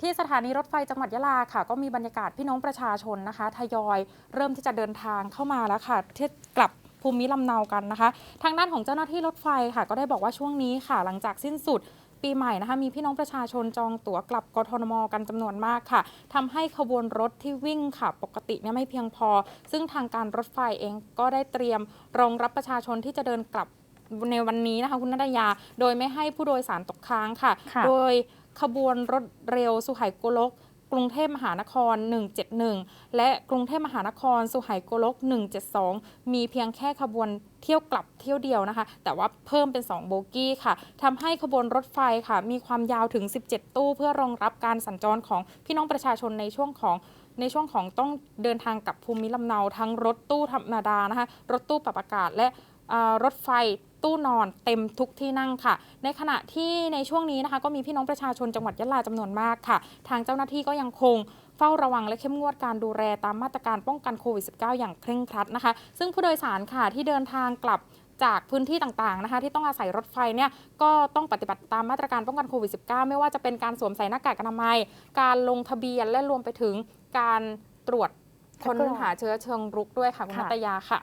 ที่สถานีรถไฟจังหวัดยะลาค่ะ ก็มีบรรยากาศพี่น้องประชาชนนะคะ ทยอยเริ่มที่จะเดินทางเข้ามาแล้วค่ะที่กลับภูมิลำเนากันนะคะ ทางด้านของเจ้าหน้าที่รถไฟค่ะ ก็ได้บอกว่าช่วงนี้ค่ะ หลังจากสิ้นสุดปีใหม่นะคะมีพี่น้องประชาชนจองตั๋วกลับกทมกันจำนวนมากค่ะทำให้ขบวนรถที่วิ่งค่ะ ปกติเนี่ยไม่เพียงพอ ซึ่งทางการรถไฟเองก็ได้เตรียมรองรับประชาชนที่จะเดินกลับ ในวันนี้นะคะคุณนัตยา โดยไม่ให้ผู้โดยสารตกค้างค่ะ ค่ะ โดยขบวนรถเร็วสุไหโกลก กรุงเทพมหานคร 171 และกรุงเทพมหานคร สุไหโกลก 172 มีเพียงแค่ขบวนเที่ยวกลับเที่ยวเดียวนะคะ แต่ว่าเพิ่มเป็น 2 โบกี้ค่ะทำให้ขบวนรถไฟค่ะ มีความยาวถึง 17 ตู้ เพื่อรองรับการสัญจรของพี่น้องประชาชนในช่วงของในช่วงของต้องเดินทางกลับภูมิลำเนาทั้งรถตู้ธรรมดานะคะ รถตู้ปรับอากาศและอ่า รถไฟตู้นอนเต็มทุกที่นั่งค่ะ ในขณะที่ในช่วงนี้นะคะ ก็มีพี่น้องประชาชนจังหวัดยะลาจำนวนมากค่ะ ทางเจ้าหน้าที่ก็ยังคงเฝ้าระวังและเข้มงวดการดูแลตามมาตรการป้องกันโควิด -19 อย่างเคร่งครัดนะคะ ซึ่งผู้โดยสารค่ะที่เดินทางกลับจากพื้นที่ต่างๆนะคะที่ต้องอาศัยรถไฟเนี่ยก็ต้องปฏิบัติตามมาตรการป้องกันโควิด -19 ไม่ว่าจะเป็นการสวมใส่หน้ากากอนามัย การลงทะเบียนและรวมไปถึงการตรวจค้นคัดกรองหาเชื้อเชิงรุกด้วยค่ะคุณค่ะนัตยาค่ะ